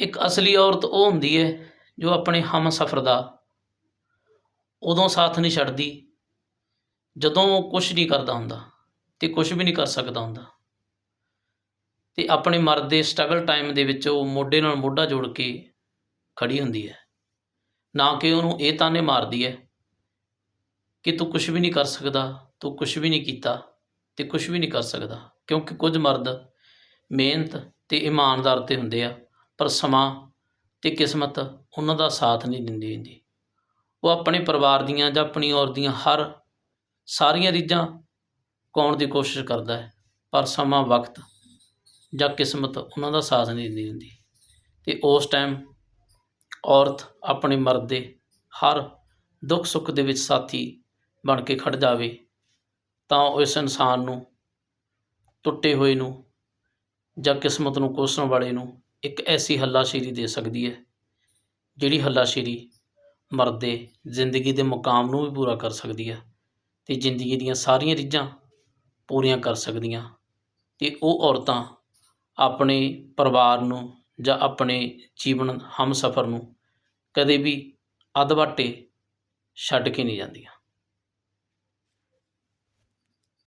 ਇੱਕ ਅਸਲੀ ਔਰਤ ਉਹ ਹੁੰਦੀ ਹੈ ਜੋ ਆਪਣੇ ਹਮਸਫਰ ਦਾ ਉਦੋਂ ਸਾਥ ਨਹੀਂ ਛੱਡਦੀ, ਜਦੋਂ ਉਹ ਕੁਝ ਨਹੀਂ ਕਰਦਾ ਹੁੰਦਾ ਤੇ ਕੁਝ ਵੀ ਨਹੀਂ ਕਰ ਸਕਦਾ ਹੁੰਦਾ। ਤੇ ਆਪਣੇ ਮਰਦ ਦੇ ਸਟਰਗਲ ਟਾਈਮ ਦੇ ਵਿੱਚ ਉਹ ਮੋਢੇ ਨਾਲ ਮੋਢਾ ਜੋੜ ਕੇ ਖੜੀ ਹੁੰਦੀ ਹੈ ਨਾ ਕਿ ਉਹਨੂੰ ਇਹ ਤਾਨੇ ਮਾਰਦੀ ਹੈ ਕਿ ਤੂੰ ਕੁਝ ਵੀ ਨਹੀਂ ਕਰ ਸਕਦਾ, ਤੂੰ ਕੁਝ ਵੀ ਨਹੀਂ ਕੀਤਾ ਤੇ ਕੁਝ ਵੀ ਨਹੀਂ ਕਰ ਸਕਦਾ ਕਿਉਂਕਿ ਕੁਝ ਮਰਦ ਮਿਹਨਤ ਤੇ ਇਮਾਨਦਾਰ ਤੇ ਹੁੰਦੇ ਆ। ਪਰ ਸਮਾਂ ਅਤੇ ਕਿਸਮਤ ਉਹਨਾਂ ਦਾ ਸਾਥ ਨਹੀਂ ਦਿੰਦੀ ਹੁੰਦੀ। ਉਹ ਆਪਣੇ ਪਰਿਵਾਰ ਦੀਆਂ ਜਾਂ ਆਪਣੀ ਔਰ ਦੀਆਂ ਹਰ ਸਾਰੀਆਂ ਰੀਝਾਂ ਪਾਉਣ ਦੀ ਕੋਸ਼ਿਸ਼ ਕਰਦਾ ਹੈ, ਪਰ ਸਮਾਂ, ਵਕਤ ਜਾਂ ਕਿਸਮਤ ਉਹਨਾਂ ਦਾ ਸਾਥ ਨਹੀਂ ਦਿੰਦੀ ਹੁੰਦੀ। ਤੇ ਉਸ ਟਾਈਮ ਔਰਤ ਆਪਣੇ ਮਰਦ ਦੇ ਹਰ ਦੁੱਖ ਸੁੱਖ ਦੇ ਵਿੱਚ ਸਾਥੀ ਬਣ ਕੇ ਖੜ ਜਾਵੇ, ਤਾਂ ਉਹ ਇਸ ਇਨਸਾਨ ਨੂੰ, ਟੁੱਟੇ ਹੋਏ ਨੂੰ ਜਾਂ ਕਿਸਮਤ ਨੂੰ ਕੋਸਣ ਵਾਲੇ ਨੂੰ ਇੱਕ ਐਸੀ ਹੱਲਾਸ਼ੇਰੀ ਦੇ ਸਕਦੀ ਹੈ, ਜਿਹੜੀ ਹੱਲਾਸ਼ੇਰੀ ਮਰਦ ਦੇ ਜ਼ਿੰਦਗੀ ਦੇ ਮੁਕਾਮ ਨੂੰ ਵੀ ਪੂਰਾ ਕਰ ਸਕਦੀ ਹੈ ਅਤੇ ਜ਼ਿੰਦਗੀ ਦੀਆਂ ਸਾਰੀਆਂ ਰੀਝਾਂ ਪੂਰੀਆਂ ਕਰ ਸਕਦੀਆਂ ਅਤੇ ਉਹ ਔਰਤਾਂ ਆਪਣੇ ਪਰਿਵਾਰ ਨੂੰ ਜਾਂ ਆਪਣੇ ਜੀਵਨ ਹਮਸਫਰ ਨੂੰ ਕਦੇ ਵੀ ਅੱਧ ਵਾਟੇ ਛੱਡ ਕੇ ਨਹੀਂ ਜਾਂਦੀਆਂ।